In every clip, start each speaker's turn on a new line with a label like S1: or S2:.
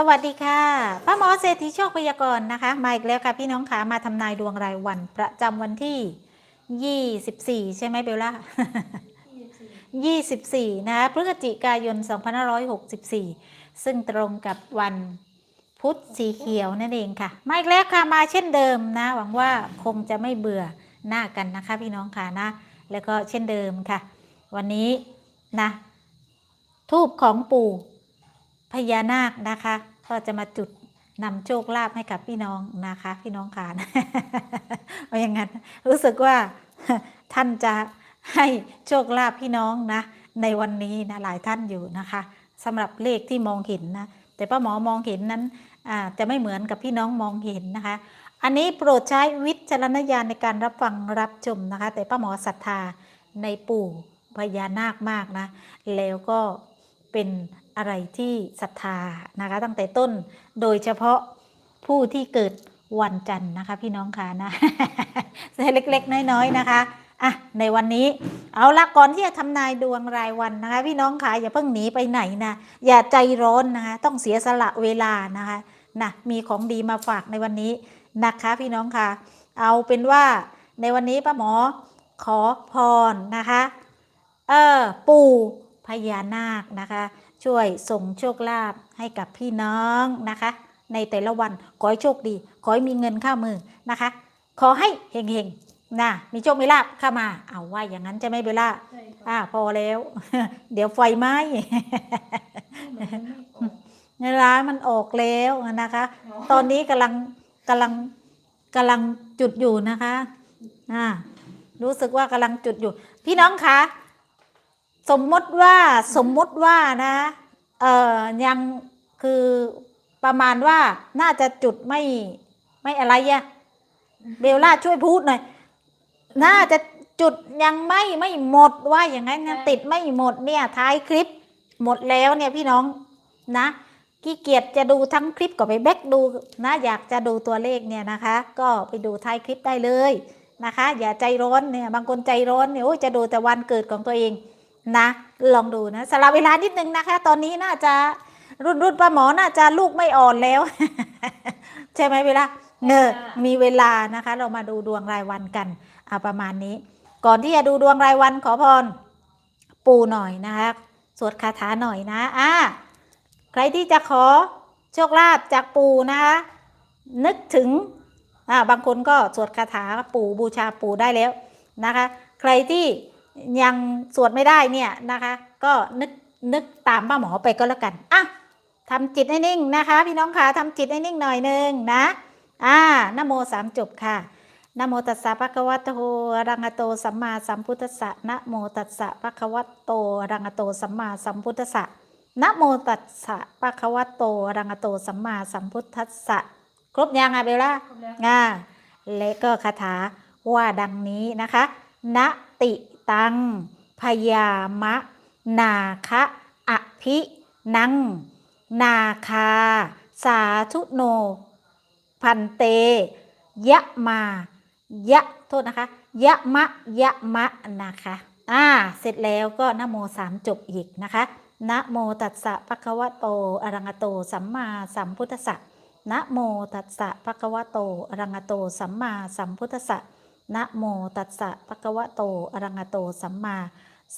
S1: สวัสดีค่ะป้าหมอเศรษฐีโชคพยากรณ์นะคะ มาอีกแล้วค่ะพี่น้องขามาทำนายดวงรายวันประจำวันที่ 24 ใช่ไหมเบลล่า 24 นะคะพฤศจิกายน 2564 ซึ่งตรงกับวันพุธสีเขียวนั่นเองค่ะ มาอีกแล้วค่ะมาเช่นเดิมนะ หวังว่าคงจะไม่เบื่อหน้ากันนะคะ พี่น้องค่ะนะ แล้วก็เช่นเดิมค่ะ วันนี้นะทูบของปู่พญานาคนะคะ ก็จะมาจุดนำโชคลาภให้กับพี่น้องนะคะ พี่น้องค่ะเอาอย่างนั้นรู้สึกว่าท่านจะให้โชคลาภพี่น้องนะ ในวันนี้นะหลายท่านอยู่นะคะสำหรับเลขที่มองเห็นนะ แต่ป้าหมอมองเห็นนั้นจะไม่เหมือนกับพี่น้องมองเห็นนะคะ อันนี้โปรดใช้วิจารณญาณในการรับฟังรับชมนะคะ แต่ป้าหมอศรัทธาในปู่พญานาคมากนะ แล้วก็ เป็นอะไรที่ศรัทธานะคะตั้งแต่ต้นโดยเฉพาะผู้ที่เกิดวันจันทร์นะคะ พี่น้องค่ะนะเล็กๆ น้อยๆนะคะอะในวันนี้เอาละก่อนที่จะทำนายดวงรายวันนะคะ พี่น้องค่ะอย่าเพิ่งหนีไปไหนนะอย่าใจร้อนนะคะต้องเสียสละเวลานะคะนะมีของดีมาฝากในวันนี้นะคะ พี่น้องค่ะเอาเป็นว่าในวันนี้ป้าหมอขอพรนะคะ เออปู่ พญานาคนะคะ ช่วยส่งโชคลาภให้กับพี่น้องนะคะ ในแต่ละวันขอให้โชคดี ขอให้มีเงินเข้ามือนะคะ ขอให้เฮงๆนะมีโชคมีลาภเข้ามาเอาว่าอย่างนั้นจะไหม่เบลล่า
S2: ใช่ค่ะ
S1: อ่าพอแล้ว เดี๋ยวไฟไหม้
S2: เหมือนไม่ออก
S1: เงินร้านมันออกแล้วนะคะ ตอนนี้กำลังกำลังกำลังจุดอยู่นะคะ อ่า รู้สึกว่ากำลังจุดอยู่ พี่น้องคะ สมมติว่าสมมติว่านะเอ่อยังคือประมาณว่าน่าจะจุดไม่ไม่อะไรอะเบลล่าช่วยพูดหน่อย น่าจะจุดยังไม่ไม่หมดว่าอย่างนั้นนะติดไม่หมดเนี่ยท้ายคลิป หมดแล้วเนี่ยพี่น้องนะขี้เกียจจะดูทั้งคลิปก็ไปแบกดูนะอยากจะดูตัวเลขเนี่ยนะคะ ก็ไปดูท้ายคลิปได้เลยนะคะ อย่าใจร้อนเนี่ยบางคนใจร้อนเนี่ยโอ้ยจะดูแต่วันเกิดของตัวเอง นะ ลองดูนะสละเวลานิดนึงนะคะ ตอนนี้น่าจะรุ่นรุ่นป้าหมอน่าจะลูกไม่อ่อนแล้ว ใช่ไหมเวลาเนอมีเวลานะคะ เรามาดูดวงรายวันกันเอาประมาณนี้ ก่อนที่จะดูดวงรายวันขอพรปูหน่อยนะคะสวดคาถาหน่อยนะอ่าใครที่จะขอโชคลาภจากปู่นะคะนึกถึงอ่าบางคนก็สวดคาถาปู่บูชาปู่ได้แล้วนะคะ ใครที่ ยังสวดไม่ได้เนี่ยนะคะ ก็นึกนึกตามป้าหมอไปก็แล้วกันอะทำจิตให้นิ่งนะคะ พี่น้องคะทำจิตให้นิ่งหน่อยนึงนะอ่านโมสามจบค่ะนะโมตัสสะภะคะวะโตอะระหะโตสัมมาสัมพุทธัสสะนะโมตัสสะภะคะวะโตอะระหะโตสัมมาสัมพุทธัสสะนะโมตัสสะปะคะวะโตอะระหะโตสัมมาสัมพุทธัสสะครบยังอะเบลล่า
S2: ครบแล้ว
S1: อ่าและก็คาถาว่าดังนี้นะคะ นติตัง พยามะ นาคะอภินัง นาคา สาธุโน พันเต ยะมา ยะ โทษนะคะ ยะมะ ยะมะ นะคะ อ่า เสร็จแล้วก็นโมสามจบอีกนะคะนะโมตัสสะภะคะวะโตอะระหะโต สัมมาสัมพุทธัสสะนะโมตัสสะภะคะวะโตอะระหะโต สัมมาสัมพุทธัสสะ นะโมตัสสะภะคะวะโตอระหะโตสัมมา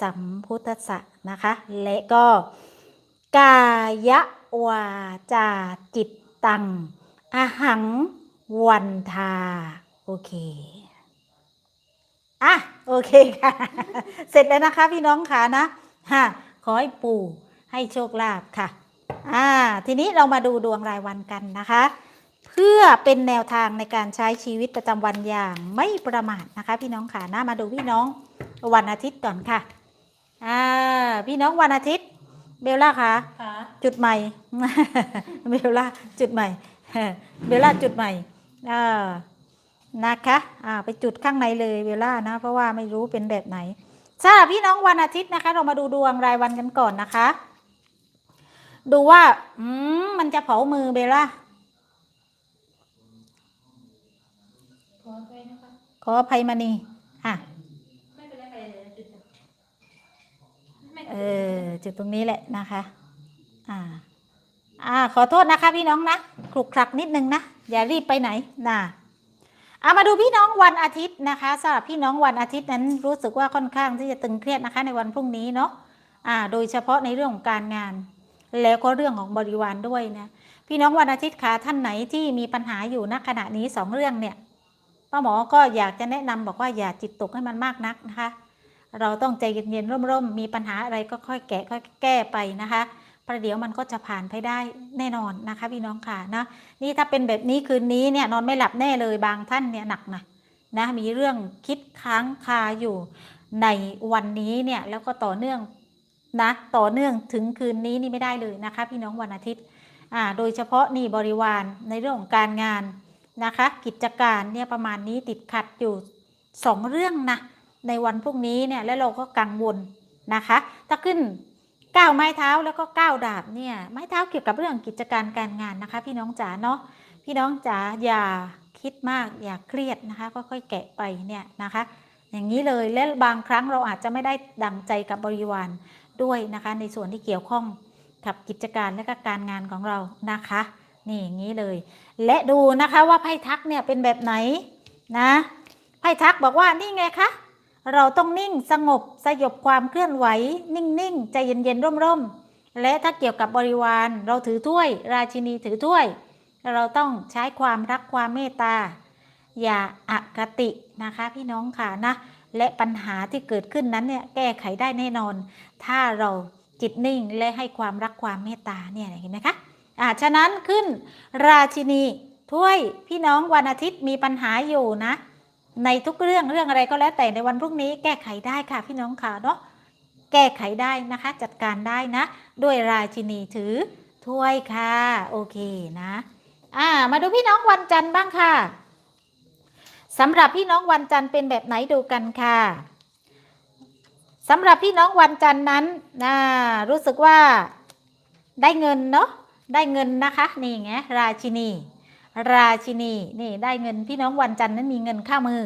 S1: สัมพุทธัสสะนะคะ และก็ กายวาจาจิตตังอหังวันทา โอเคอะโอเคค่ะ เสร็จแล้วนะคะพี่น้องค่ะนะฮะขอให้ปู่ให้โชคลาภค่ะ อ่า ทีนี้เรามาดูดวงรายวันกันนะคะ เพื่อเป็นแนวทางในการใช้ชีวิตประจำวันอย่างไม่ประมาทนะคะ พี่น้องค่ะนะมาดูพี่น้องวันอาทิตย์ก่อนค่ะอ่าพี่น้องวันอาทิตย์ เบลล่าค่ะ
S2: ค่ะ
S1: จุดใหม่ เบลล่าจุดใหม่เบลล่าจุดใหม่เออนะคะอ่าไปจุดข้างในเลยเบลล่านะ เพราะว่าไม่รู้เป็นแบบไหนสำหรับพี่น้องวันอาทิตย์นะคะ เรามาดูดวงรายวันกันก่อนนะคะ ดูว่า อืมมันจะเผามือเบลล่า
S2: ขอไปนะคะ
S1: ขออภัยมานีอะ
S2: ไม่เป็นไรค่ะเดี๋ยวจุดเดี๋ยวไม่
S1: เออจุดตรงนี้แหละนะคะ อ่า อ่า ขอโทษนะคะ พี่น้องนะคลุกคลักนิดนึงนะอย่ารีบไปไหนนะเอามาดูพี่น้องวันอาทิตย์นะคะสำหรับพี่น้องวันอาทิตย์นั้นรู้สึกว่าค่อนข้างที่จะตึงเครียดนะคะ ในวันพรุ่งนี้เนาะอ่า โดยเฉพาะในเรื่องของการงาน แล้วก็เรื่องของบริวารด้วยนะพี่น้องวันอาทิตย์คะท่านไหนที่มีปัญหาอยู่ณขณะนี้สองเรื่องเนี่ย ป้าหมอก็อยากจะแนะนำบอกว่าอย่าจิตตกให้มันมากนักนะคะ เราต้องใจเย็นๆร่มๆ มีปัญหาอะไรก็ค่อยแกะค่อยแก้ไปนะคะประเดี๋ยวมันก็จะผ่านไปได้แน่นอนนะคะพี่น้องค่ะนะนี่ถ้าเป็นแบบนี้คืนนี้เนี่ยนอนไม่หลับแน่เลยบางท่านเนี่ยหนักนะนะมีเรื่องคิดค้างคาอยู่ในวันนี้เนี่ยแล้วก็ต่อเนื่องนะต่อเนื่องถึงคืนนี้นี่ไม่ได้เลยนะคะ พี่น้องวันอาทิตย์อ่าโดยเฉพาะนี่บริวารในเรื่องของการงาน นะคะ กิจการเนี่ยประมาณนี้ติดขัดอยู่สองเรื่องนะในวันพรุ่งนี้เนี่ยแล้วเราก็กังวลนะคะถ้าขึ้นก้าวไม้เท้าแล้วก็ก้าวดาบเนี่ยไม้เท้าเกี่ยวกับเรื่องกิจการการงานนะคะ พี่น้องจ๋าเนาะพี่น้องจ๋าอย่าคิดมากอย่าเครียดนะคะค่อยๆแกะไปเนี่ยนะคะ อย่างนี้เลยและบางครั้งเราอาจจะไม่ได้ดังใจกับบริวารด้วยนะคะ ในส่วนที่เกี่ยวข้องกับกิจการและก็การงานของเรานะคะ นี่อย่างนี้เลย และดูนะคะว่าไพ่ทักเนี่ยเป็นแบบไหนนะไพ่ทักบอกว่านี่ไงคะเราต้องนิ่งสงบสยบความเคลื่อนไหว นิ่งๆใจเย็นๆร่มๆและถ้าเกี่ยวกับบริวาร เราถือถ้วย ราชินีถือถ้วย เราต้องใช้ความรักความเมตตา อย่าอคตินะคะพี่น้องค่ะนะและปัญหาที่เกิดขึ้นนั้นเนี่ยแก้ไขได้แน่นอน ถ้าเราจิตนิ่งและให้ความรักความเมตตาเนี่ยเห็นไหมคะ อ่าฉะนั้นขึ้นราชินีถ้วยพี่น้องวันอาทิตย์มีปัญหาอยู่นะ ในทุกเรื่องเรื่องอะไรก็แล้วแต่ในวันพรุ่งนี้แก้ไขได้ค่ะพี่น้องค่ะเนาะแก้ไขได้นะคะ จัดการได้นะ ด้วยราชินีถือถ้วยค่ะโอเคนะอ่ามาดูพี่น้องวันจันทร์บ้างค่ะสำหรับพี่น้องวันจันทร์เป็นแบบไหนดูกันค่ะสำหรับพี่น้องวันจันทร์นั้นนะรู้สึกว่าได้เงินเนาะ ได้เงินนะคะนี่ไงราชินี ราชินีนี่ได้เงินพี่น้องวันจันทร์นั้นมีเงินเข้ามือ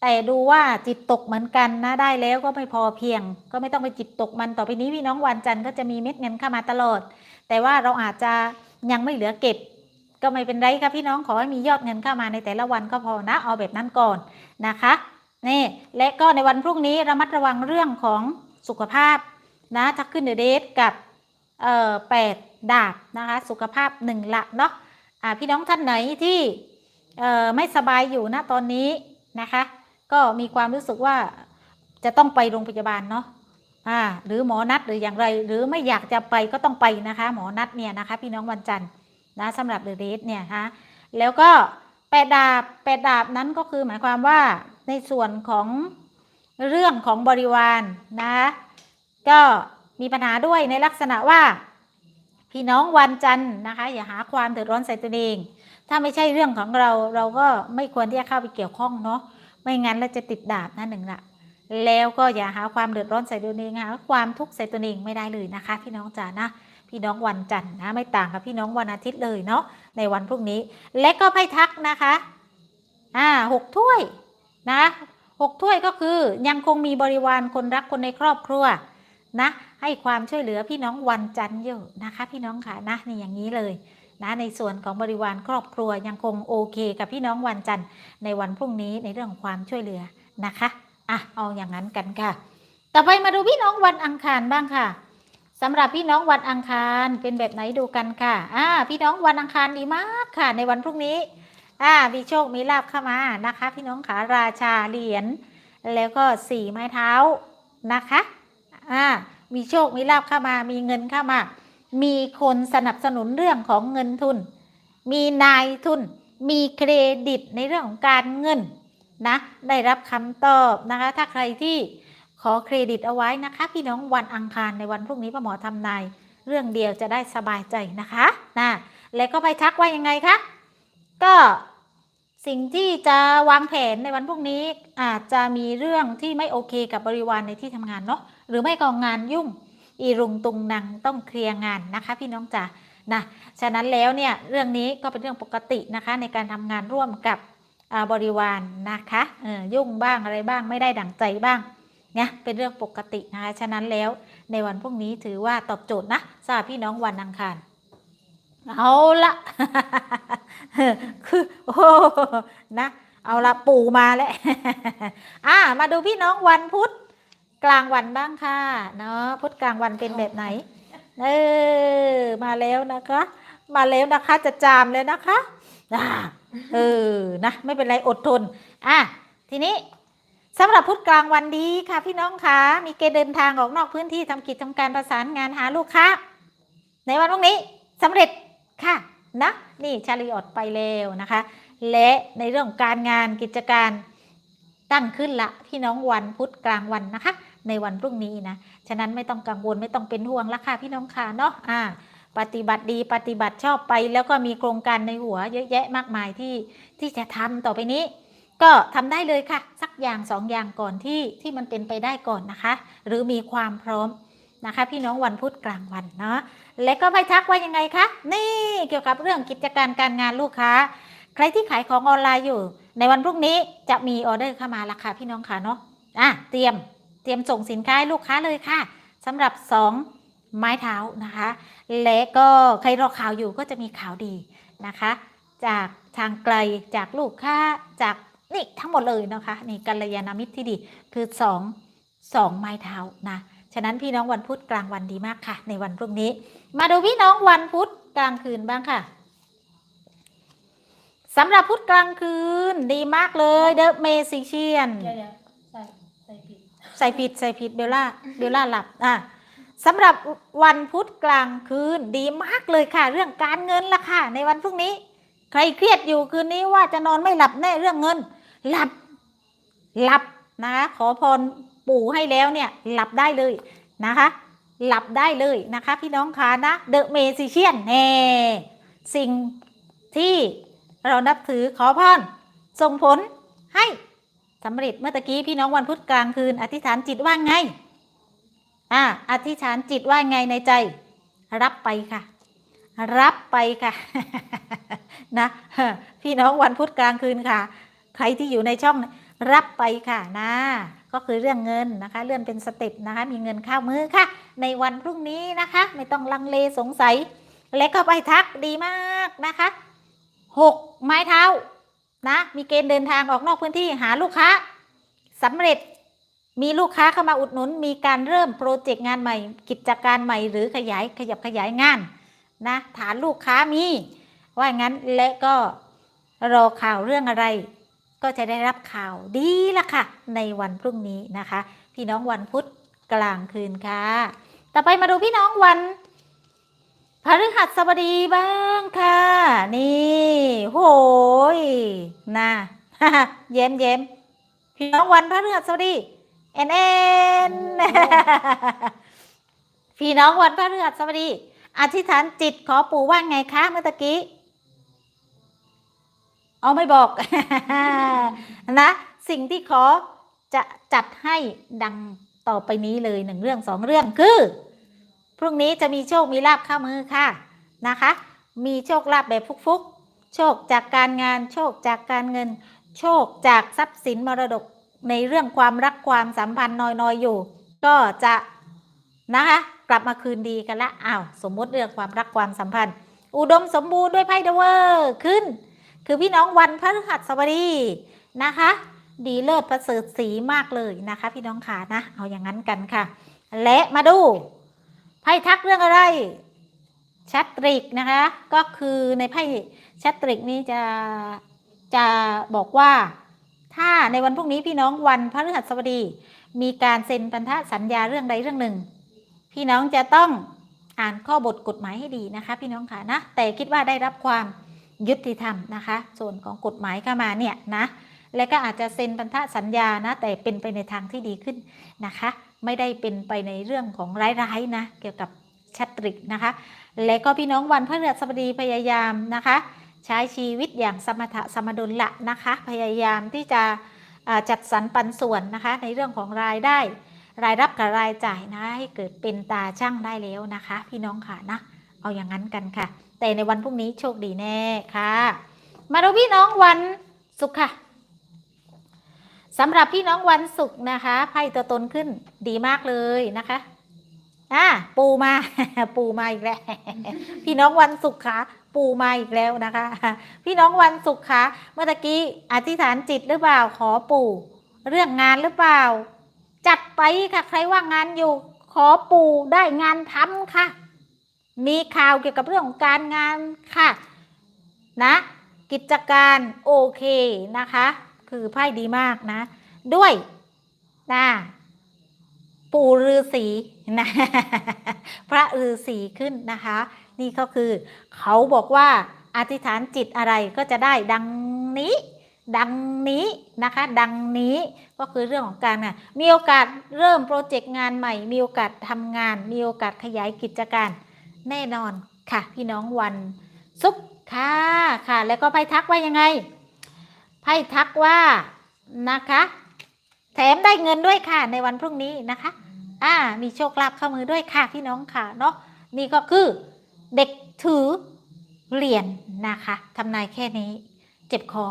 S1: แต่ดูว่าจิตตกเหมือนกันนะได้แล้วก็ไม่พอเพียง ก็ไม่ต้องไปจิตตกมันต่อไปนี้พี่น้องวันจันทร์ก็จะมีเม็ดเงินเข้ามาตลอด แต่ว่าเราอาจจะยังไม่เหลือเก็บ ก็ไม่เป็นไรครับพี่น้องขอให้มียอดเงินเข้ามาในแต่ละวันก็พอนะเอาแบบนั้นก่อนนะคะนี่และก็ในวันพรุ่งนี้ระมัดระวังเรื่องของสุขภาพนะถ้าขึ้นเดอะเดทกับ เอ่อแปดดาบนะคะสุขภาพหนึ่งละเนาะอ่าพี่น้องท่านไหนที่เอ่อไม่สบายอยู่นะตอนนี้นะคะ ก็มีความรู้สึกว่าจะต้องไปโรงพยาบาลเนาะอ่าหรือหมอนัดหรืออย่างไร หรือไม่อยากจะไปก็ต้องไปนะคะ หมอนัดเนี่ยนะคะ พี่น้องวันจันทร์นะสำหรับเดอะเดทเนี่ยนะแล้วก็แปดดาบแปดดาบนั้นก็คือหมายความว่าในส่วนของเรื่องของบริวารนะคะก็ มีปัญหาด้วยในลักษณะว่า พี่น้องวันจันทร์นะคะ อย่าหาความเดือดร้อนใส่ตัวเอง ถ้าไม่ใช่เรื่องของเราเราก็ไม่ควรที่จะเข้าไปเกี่ยวข้องเนาะไม่งั้นเราจะติดดาบนะหนึ่งละแล้วก็อย่าหาความเดือดร้อนใส่ตัวเองหาความทุกข์ใส่ตัวเองไม่ได้เลยนะคะ พี่น้องจ๋านะพี่น้องวันจันทร์นะไม่ต่างกับพี่น้องวันอาทิตย์เลยเนาะในวันพรุ่งนี้ และก็ไพ่ทักนะคะอ่าหกถ้วยนะหกถ้วยก็คือยังคงมีบริวารคนรักคนในครอบครัว นะให้ความช่วยเหลือพี่น้องวันจันทร์อยู่นะคะ พี่น้องค่ะนะนี่อย่างนี้เลยนะในส่วนของบริวารครอบครัวยังคงโอเค กับพี่น้องวันจันทร์ในวันพรุ่งนี้ในเรื่องของความช่วยเหลือนะคะอะเอาอย่างนั้นกันค่ะ ต่อไปมาดูพี่น้องวันอังคารบ้างค่ะสำหรับพี่น้องวันอังคารเป็นแบบไหนดูกันค่ะอ่าพี่น้องวันอังคารดีมากค่ะ ในวันพรุ่งนี้อ่ามีโชคมีลาบเข้ามานะคะ พี่น้องขาราชาเหรียญแล้วก็สี่ไม้เท้านะคะ อ่ามีโชคมีลาบเข้ามา มีเงินเข้ามา มีคนสนับสนุนเรื่องของเงินทุน มีนายทุน มีเครดิตในเรื่องของการเงินนะได้รับคำตอบนะคะ ถ้าใครที่ขอเครดิตเอาไว้นะคะ พี่น้องวันอังคารในวันพรุ่งนี้ป้าหมอทำนายเรื่องเดียวจะได้สบายใจนะคะนะแล้วก็ไปทักว่ายังไงคะก็สิ่งที่จะวางแผนในวันพรุ่งนี้อาจจะมีเรื่องที่ไม่โอเคกับบริวารในที่ทำงานเนาะ หรือไม่ก็งานยุ่ง อีรุงตุงนังต้องเคลียร์งานนะคะ พี่น้องจ๋านะฉะนั้นแล้วเนี่ยเรื่องนี้ก็เป็นเรื่องปกตินะคะ ในการทำงานร่วมกับบริวารนะคะยุ่งบ้างอะไรบ้างไม่ได้ดั่งใจบ้างเนี่ยเป็นเรื่องปกตินะคะฉะนั้นแล้วในวันพรุ่งนี้ถือว่าตอบโจทย์นะสำหรับพี่น้องวันอังคารเอาละคือโอ้นะ เอาละปู่มาแล้วอ่ามาดูพี่น้องวันพุธ กลางวันบ้างค่ะเนาะพุธกลางวันเป็นแบบไหน เออ มาแล้วนะคะ มาแล้วนะคะจะจามเลยนะคะเออนะไม่เป็นไรอดทน อะทีนี้สำหรับพุธกลางวันดีค่ะพี่น้องคะมีเกณฑ์เดินทางออกนอกพื้นที่ทำกิจทำการประสานงานหาลูกค้า ในวันพรุ่งนี้สำเร็จค่ะนะนี่ชาลีออดไปแล้วนะคะ และในเรื่องการงานกิจการ ตั้งขึ้นละพี่น้องวันพุธกลางวันนะคะ ในวันพรุ่งนี้นะฉะนั้นไม่ต้องกังวลไม่ต้องเป็นห่วงละค่ะพี่น้องค่ะเนาะอ่า ปฏิบัติดีปฏิบัติชอบไป แล้วก็มีโครงการในหัวเยอะแยะมากมายที่ที่จะทำต่อไปนี้ ก็ทำได้เลยค่ะ สักอย่างสองอย่างก่อนที่ที่มันเป็นไปได้ก่อนนะคะ หรือมีความพร้อมนะคะ พี่น้องวันพุธกลางวันเนาะและก็ไปทักว่ายังไงคะนี่เกี่ยวกับเรื่องกิจการการงานลูกค้า ใครที่ขายของออนไลน์อยู่ ในวันพรุ่งนี้จะมีออเดอร์เข้ามาราคาพี่น้องค่ะเนาะอะเตรียมเตรียมส่งสินค้าให้ลูกค้าเลยค่ะสำหรับ 2 ไม้เท้านะคะ และก็ใครรอข่าวอยู่ก็จะมีข่าวดีนะคะ จากทางไกลจากลูกค้าจากนี่ทั้งหมดเลยนะคะนี่กัลยาณมิตรที่ดีคือสองสองไม้เท้านะฉะนั้นพี่น้องวันพุธกลางวันดีมากค่ะ ในวันพรุ่งนี้ มาดูพี่น้องวันพุธกลางคืนบ้างค่ะ สำหรับพุธกลางคืนดีมากเลยเดอะเมซิเชียน
S2: เดี๋ยวเดี๋ยวใส่ใส่ผิด
S1: ใส่ผิดใส่ผิดเบลล่าเบลล่าหลับอะสำหรับวันพุธกลางคืนดีมากเลยค่ะ เรื่องการเงินละค่ะ ในวันพรุ่งนี้ ใครเครียดอยู่คืนนี้ว่าจะนอนไม่หลับแน่เรื่องเงิน หลับหลับนะคะขอพรปู่ให้แล้วเนี่ยหลับได้เลยนะคะ หลับได้เลยนะคะ พี่น้องคะนะเดอะเมซิเชียนแน่สิ่งที่ เรานับถือขอพรส่งผลให้สำเร็จเมื่อตะกี้พี่น้องวันพุธกลางคืน อธิษฐานจิตว่าไง อ่า อธิษฐานจิตว่าไงในใจ รับไปค่ะ รับไปค่ะ นะพี่น้องวันพุธกลางคืนค่ะ ใครที่อยู่ในช่องรับไปค่ะนะก็คือเรื่องเงินนะคะ เลื่อนเป็นสเต็ปนะคะ มีเงินเข้ามือค่ะ ในวันพรุ่งนี้นะคะ ไม่ต้องลังเลสงสัย และก็ไปทักดีมากนะคะ หกไม้เท้านะมีเกณฑ์เดินทางออกนอกพื้นที่หาลูกค้าสำเร็จมีลูกค้าเข้ามาอุดหนุน มีการเริ่มโปรเจกต์งานใหม่ กิจการใหม่หรือขยายขยับขยายงานนะฐานลูกค้ามี ว่างั้นและก็รอข่าวเรื่องอะไร ก็จะได้รับข่าวดีละค่ะ ในวันพรุ่งนี้นะคะ พี่น้องวันพุธกลางคืนค่ะ ต่อไปมาดูพี่น้องวัน พฤหัสบดีบ้างค่ะ นี่โหยนะเย้มเย้มพี่น้องวันพฤหัสบดีเอ็นเอ็นพี่น้องวันพฤหัสบดี อธิษฐานจิตขอปู่ว่าไงคะเมื่อกี้เอาไม่บอกนะสิ่งที่ขอจะจัดให้ดังต่อไปนี้เลยหนึ่งเรื่องสองเรื่องคือ พรุ่งนี้จะมีโชคมีลาบเข้ามือค่ะนะคะ มีโชคลาภแบบฟุกๆ โชคจากการงาน โชคจากการเงิน โชคจากทรัพย์สินมรดกในเรื่องความรักความสัมพันธ์น้อยๆอยู่ ก็จะนะคะกลับมาคืนดีกันละอ้าวสมมติเรื่องความรักความสัมพันธ์ อุดมสมบูรณ์ด้วยไพ่เดเวอร์ขึ้น คือพี่น้องวันพฤหัสบดีนะคะ ดีเลิศประเสริฐสีมากเลยนะคะ พี่น้องขานะ เอาอย่างนั้นกันค่ะ และมาดู ไพ่ทักเรื่องอะไรชัตริกนะคะ ก็คือในไพ่ชัตริกนี้จะจะบอกว่า ถ้าในวันพรุ่งนี้พี่น้องวันพฤหัสบดี มีการเซ็นพันธสัญญาเรื่องใดเรื่องหนึ่ง พี่น้องจะต้องอ่านข้อบทกฎหมายให้ดีนะคะ พี่น้องค่ะนะแต่คิดว่าได้รับความยุติธรรมนะคะ ส่วนของกฎหมายเข้ามาเนี่ยนะและก็อาจจะเซ็นพันธสัญญานะแต่เป็นไปในทางที่ดีขึ้นนะคะ ไม่ได้เป็นไปในเรื่องของร้ายๆนะเกี่ยวกับชัตริกนะคะ และก็พี่น้องวันพฤหัสบดีพยายามนะคะ ใช้ชีวิตอย่างสมถะสมดุลละนะคะ พยายามที่จะจัดสรรปันส่วนนะคะ ในเรื่องของรายได้ รายรับกับรายจ่ายนะให้เกิดเป็นตาช่างได้แล้วนะคะ พี่น้องค่ะนะเอาอย่างนั้นกันค่ะ แต่ในวันพรุ่งนี้โชคดีแน่ค่ะ มาดูพี่น้องวันศุกร์ค่ะ สำหรับพี่น้องวันศุกร์นะคะไพ่ตัวตนขึ้นดีมากเลยนะคะอ่าปูมา ปูมาอีกแล้วพี่น้องวันศุกร์ขาปูมาอีกแล้วนะคะ พี่น้องวันศุกร์ขาเมื่อกี้อธิษฐานจิตหรือเปล่าขอปู่ เรื่องงานหรือเปล่า จัดไปค่ะใครว่างงานอยู่ ขอปู่ได้งานทำค่ะ มีข่าวเกี่ยวกับเรื่องของการงานค่ะ นะ กิจการโอเคนะคะ คือไพ่ดีมากนะ ด้วยนะปู่ฤาษีนะพระฤาษีขึ้นนะคะ นี่ก็คือ เขาบอกว่าอธิษฐานจิตอะไรก็จะได้ดังนี้ ดังนี้นะคะ ดังนี้ก็คือเรื่องของการงานมีโอกาสเริ่มโปรเจกต์งานใหม่ มีโอกาสทำงาน มีโอกาสขยายกิจการแน่นอนค่ะ พี่น้องวันศุกร์ค่ะค่ะ แล้วก็ไพ่ทักว่ายังไง ไพ่ทักว่านะคะ แถมได้เงินด้วยค่ะในวันพรุ่งนี้นะคะ อ่า มีโชคลาภเข้ามือด้วยค่ะพี่น้องค่ะเนาะนี่ก็คือเด็กถือเหรียญนะคะทำนายแค่นี้เจ็บคอ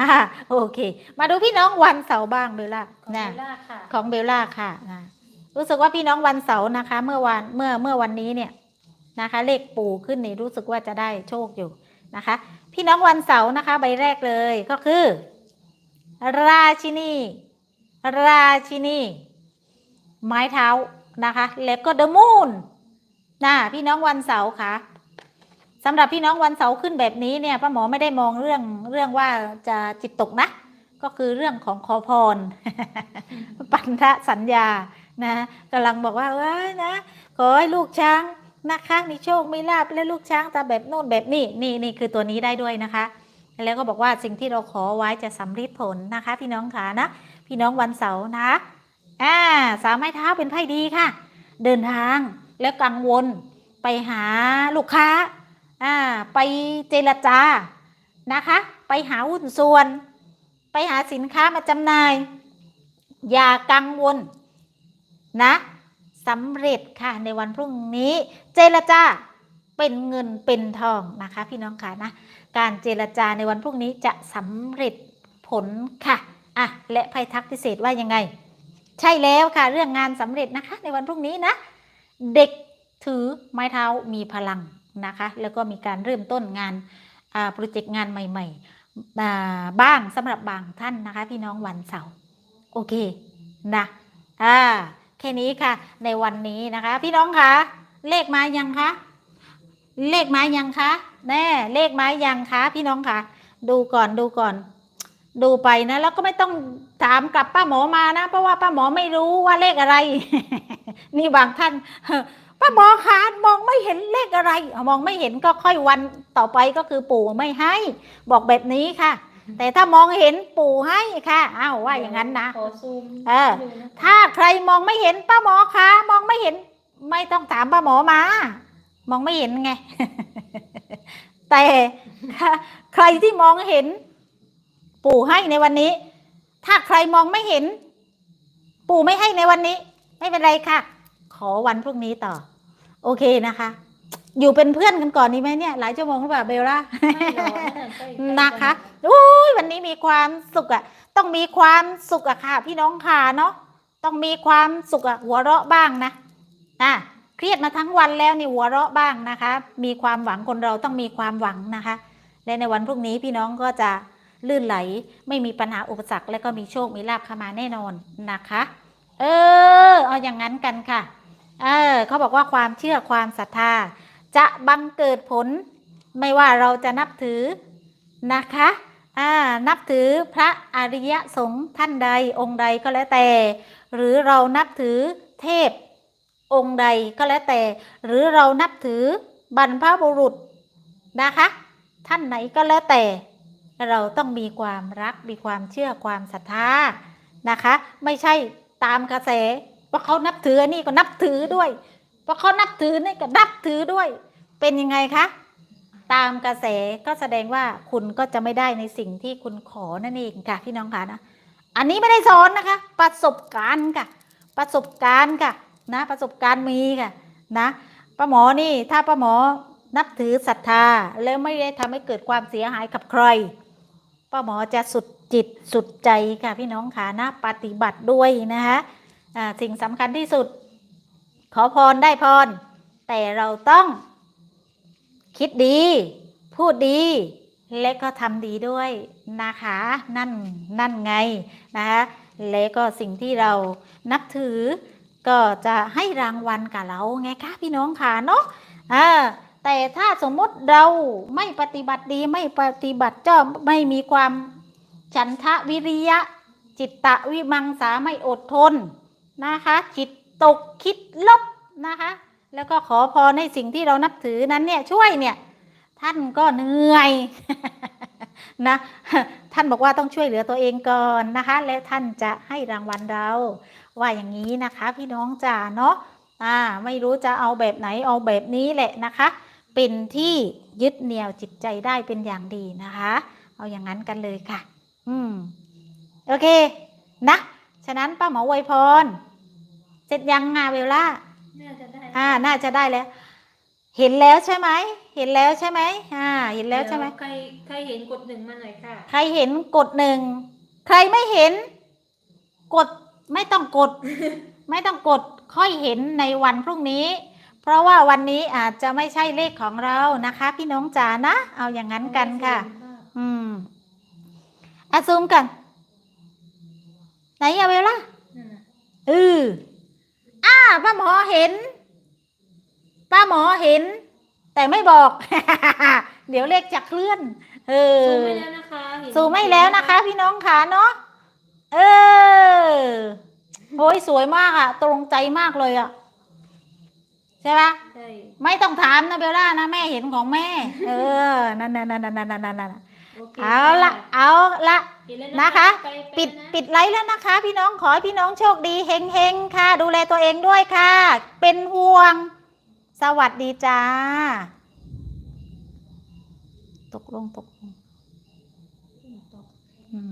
S1: อ่าโอเค มาดูพี่น้องวันเสาร์บ้างเลยล่ะ
S2: ของ
S1: นะ
S2: เบลล่าค่ะ
S1: ของเบลล่าค่ะนะรู้สึกว่าพี่น้องวันเสาร์นะคะ เมื่อวันเมื่อเมื่อวันนี้เนี่ยนะคะ เลขปูขึ้นนี่รู้สึกว่าจะได้โชคอยู่นะคะ พี่น้องวันเสาร์นะคะ ใบแรกเลยก็คือ ราชินี ราชินี ไม้เท้านะคะ แล้วก็เดอะมูนนะพี่น้องวันเสาร์ค่ะสำหรับพี่น้องวันเสาร์ขึ้นแบบนี้เนี่ยป้าหมอไม่ได้มองเรื่องเรื่องว่าจะจิตตกนะ ก็คือเรื่องของขอพร ปันทะสัญญานะกำลังบอกว่าเอ้ยนะขอให้ลูกช้าง นะคะมีโชคมีลาบและลูกช้างตาแบบโน่นแบบนี้นี่นี่คือตัวนี้ได้ด้วยนะคะ แล้วก็บอกว่าสิ่งที่เราขอไว้จะสำเร็จผลนะคะ พี่น้องขานะ พี่น้องวันเสาร์นะอ่าสามไม้เท้าเป็นไพ่ดีค่ะ เดินทางแล้วกังวลไปหาลูกค้าอ่าไปเจรจานะคะ ไปหาหุ้นส่วน ไปหาสินค้ามาจำหน่าย อย่ากังวลนะ สำเร็จค่ะในวันพรุ่งนี้เจรจาเป็นเงินเป็นทองนะคะ พี่น้องค่ะนะการเจรจาในวันพรุ่งนี้จะสำเร็จผลค่ะอะและไพ่ทักพิเศษว่ายังไง ใช่แล้วค่ะเรื่องงานสำเร็จนะคะ ในวันพรุ่งนี้นะ เด็กถือไม้เท้ามีพลังนะคะ แล้วก็มีการเริ่มต้นงานอ่าโปรเจกต์งานใหม่ๆอ่าบ้างสำหรับบางท่านนะคะ พี่น้องวันเสาร์โอเคนะอ่า แค่นี้ค่ะ ในวันนี้นะคะ พี่น้องคะเลขมายังคะเลขมายังคะแน่เลขมายังคะพี่น้องคะดูก่อนดูก่อน ดูไปนะ แล้วก็ไม่ต้องถามกลับป้าหมอมานะ เพราะว่าป้าหมอไม่รู้ว่าเลขอะไร นี่บางท่านป้าหมอคะมองไม่เห็นเลขอะไร มองไม่เห็นก็ค่อยวันต่อไปก็คือปู่ไม่ให้ บอกแบบนี้ค่ะ แต่ถ้ามองเห็นปู่ให้ค่ะอ้าวว่าอย่างนั้นนะ
S2: ขอซูม
S1: เออ
S2: ดูนะ
S1: ถ้าใครมองไม่เห็นป้าหมอคะมองไม่เห็น ไม่ต้องถามป้าหมอมา มองไม่เห็นไง แต่ถ้าใครที่มองเห็น ปู่ให้ในวันนี้ ถ้าใครมองไม่เห็น ปู่ไม่ให้ในวันนี้ ไม่เป็นไรค่ะ ขอวันพรุ่งนี้ต่อ โอเคนะคะ อยู่เป็นเพื่อนกันก่อนนี้ไหมเนี่ย หลายชั่วโมงหรือเปล่าเบลล่า
S2: ไม่รอนะใกล้ๆ
S1: นะคะอุ้ยวันนี้มีความสุขอะต้องมีความสุขอะค่ะ พี่น้องค่ะเนาะต้องมีความสุขอะหัวเราะบ้างนะอะเครียดมาทั้งวันแล้วนี่หัวเราะบ้างนะคะ มีความหวังคนเราต้องมีความหวังนะคะ และในวันพรุ่งนี้พี่น้องก็จะลื่นไหลไม่มีปัญหาอุปสรรคและก็มีโชคมีลาภเข้ามาแน่นอนนะคะ เออ เอาอย่างนั้นกันค่ะ เออเขาบอกว่าความเชื่อความศรัทธา จะบังเกิดผล ไม่ว่าเราจะนับถือนะคะอ่านับถือพระอริยสงฆ์ท่านใดองค์ใดก็แล้วแต่ หรือเรานับถือเทพองค์ใดก็แล้วแต่ หรือเรานับถือบรรพบุรุษนะคะ ท่านไหนก็แล้วแต่ เราต้องมีความรักมีความเชื่อความศรัทธานะคะ ไม่ใช่ตามกระแสว่าเขานับถืออันนี่ก็นับถือด้วย ว่าเขานับถือนี่ก็นับถือด้วย เป็นยังไงคะ ตามกระแสก็แสดงว่าคุณก็จะไม่ได้ในสิ่งที่คุณขอนั่นเองค่ะ พี่น้องค่ะนะอันนี้ไม่ได้สอนนะคะ ประสบการณ์ค่ะ ประสบการณ์ค่ะนะ ประสบการณ์มีค่ะนะป้าหมอนี่ถ้าป้าหมอนับถือศรัทธาแล้วไม่ได้ทำให้เกิดความเสียหายกับใครป้าหมอจะสุดจิตสุดใจค่ะพี่น้องค่ะนะปฏิบัติด้วยนะคะสิ่งสำคัญที่สุด ขอพรได้พร แต่เราต้อง คิดดี พูดดี และก็ทำดีด้วยนะคะ นั่นนั่นไงนะคะและก็สิ่งที่เรานับถือ ก็จะให้รางวัลกับเราไงคะพี่น้องค่ะเนาะอ่าแต่ถ้าสมมติเราไม่ปฏิบัติดีไม่ปฏิบัติเจ้าไม่มีความฉันทะวิริยะ จิตตะวิมังสาไม่อดทนนะคะ จิต ตกคิดลบนะคะ แล้วก็ขอพรในสิ่งที่เรานับถือนั้นเนี่ยช่วยเนี่ย ท่านก็เหนื่อยนะท่านบอกว่าต้องช่วยเหลือตัวเองก่อนนะคะ แล้วท่านจะให้รางวัลเราว่าอย่างนี้นะคะ พี่น้องจ๋าเนาะอ่าไม่รู้จะเอาแบบไหนเอาแบบนี้แหละนะคะ เป็นที่ยึดเหนี่ยวจิตใจได้เป็นอย่างดีนะคะ เอาอย่างนั้นกันเลยค่ะ อืม โอเค นะ ฉะนั้นป้าหมอไวยพร เสร็จยังงาเวลล่า
S2: น่าจะได้
S1: อ่า น่าจะได้แล้ว เห็นแล้วใช่ไหม เห็นแล้วใช่ไหมอ่า เห็นแล้วใช่ไหม
S2: เดี๋ยใครใครเห็นกดหนึ่งมาหน่อยค่ะ
S1: ใครเห็นกดหนึ่ง ใครไม่เห็น กดไม่ต้องกด ไม่ต้องกดค่อยเห็นในวันพรุ่งนี้ เพราะว่าวันนี้อาจจะไม่ใช่เลขของเรานะคะ พี่น้องจ๋านะ เอาอย่างนั้นกันค่ะ อืมอะซูมกัน ไหนอะเวลล่ะ
S2: นั่นน่ะ
S1: เอออ่า ป้าหมอเห็น ป้าหมอเห็น แต่ไม่บอก เดี๋ยวเลขจะเคลื่อน เออ
S2: ซูมไม่แล้วนะคะเห็น
S1: ซูมไม่แล้วนะคะ พี่น้องขาเนาะเออโอ้ยสวยมากอะตรงใจมากเลยอะใช่ปะ
S2: ใช่
S1: ไม่ต้องถามนะเบลล่านะแม่เห็นของแม่ เออ นั่นนั่นนั่นนั่นนั่นนั่น
S2: โอ เค
S1: เอาละเอาละ
S2: เห็นแล้ว
S1: นะคะ
S2: ไปไป
S1: ปิด
S2: นะ
S1: ปิดไลฟ์แล้วนะคะ พี่น้องขอให้พี่น้องโชคดีเฮงเฮงๆค่ะ ดูแลตัวเองด้วยค่ะ เป็นห่วง สวัสดีจ้า ตกลงตกลง
S2: ตก